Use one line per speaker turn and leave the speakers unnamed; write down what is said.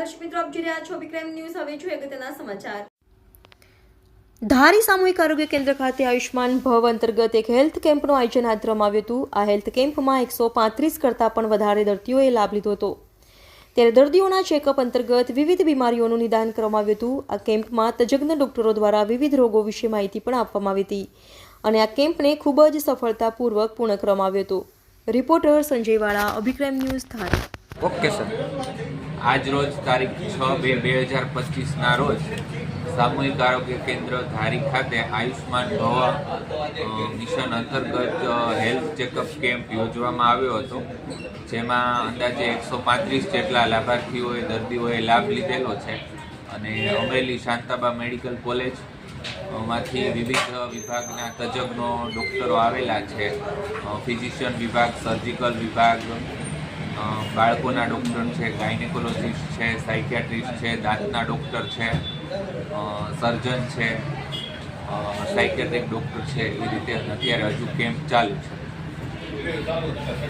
જોઈ રહ્યા છો વિક્રમ ન્યૂઝ. હવે જોઈએ અગત્યના સમાચાર.
ધારી સામૂહિક આરોગ્ય કેન્દ્ર ખાતે આયુષ્માન ભવ અંતર્ગત એક હેલ્થ કેમ્પનું આયોજન હાથ ધરવામાં આવ્યું હતું. આ હેલ્થ કેમ્પમાં એકસો પાંત્રીસ કરતાં પણ વધારે દર્દીઓએ લાભ લીધો હતો. ત્યારે દર્દીઓના ચેકઅપ અંતર્ગત વિવિધ બીમારીઓનું નિદાન કરવામાં આવ્યું હતું. આ કેમ્પમાં તજજ્ઞ ડોક્ટરો દ્વારા વિવિધ રોગો વિશે માહિતી પણ આપવામાં આવી હતી અને આ કેમ્પને ખૂબ જ સફળતાપૂર્વક પૂર્ણ કરવામાં આવ્યો હતો. Reporter Sanjayvala Abhikram news Dhari.
Okay sir. આજ રોજ તારીખ છ બે બે હજાર પચીસના રોજ સામૂહિક આરોગ્ય કેન્દ્ર ધારી ખાતે આયુષ્માન ભવ મિશન અંતર્ગત હેલ્થ ચેકઅપ કેમ્પ યોજવામાં આવ્યો હતો. જેમાં અંદાજે એકસો પાંત્રીસ જેટલા લાભાર્થીઓએ, દર્દીઓએ લાભ લીધેલો છે. અને અમરેલી શાંતાબા મેડિકલ કોલેજમાંથી વિવિધ વિભાગના તજજ્ઞો, ડૉક્ટરો આવેલા છે. ફિઝિશિયન વિભાગ, સર્જિકલ વિભાગ બાળકોના ડૉક્ટર છે, ગાયનેકોલોજીસ્ટ છે સાયકિયાટ્રિસ્ટ છે, દાંતના ડૉક્ટર છે સર્જન છે સાયકિયાટ્રિક ડૉક્ટર છે, એ રીતે અત્યારે હજુ કેમ્પ ચાલુ છે.